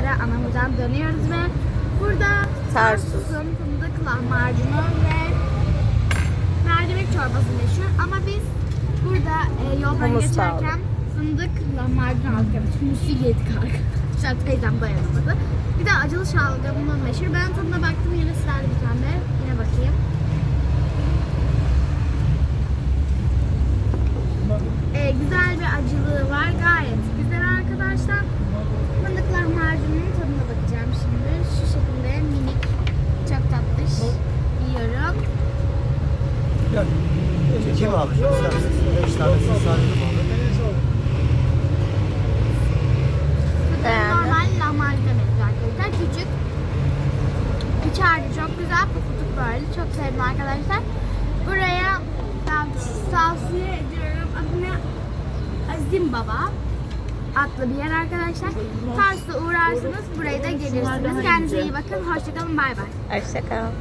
üzere anamızdan dönüyoruz ve burada Tarsus. Tarsus'un fındık lahmacunu ve mercimek çorbası meşhur ama biz burada e, yoldan Humus geçerken fındık lahmacun aldık. Evet, humusu yedik arkadaşlar. Teyzem dayanamadı. Bir de acılı şalgamı meşhur. Ben tadına baktım yine sizlerle bir tane. Yine bakayım. Ee, güzel bir acılığı var. Gayet Çekeyim abi. İsterseniz 5 tanesini sarayım abi. Bu da normal lahmacun arkadaşlar. Küçük. Harcı çok güzel. Pufuduk böyle. Çok sevdim arkadaşlar. Buraya tav- tavsiye ediyorum. Adı ne? Azim Baba adlı bir yer arkadaşlar. Tarsus'a uğrarsanız buraya da gelirsiniz. Kendinize iyi bakın. Hoşçakalın. Bay bay. Hoşçakal.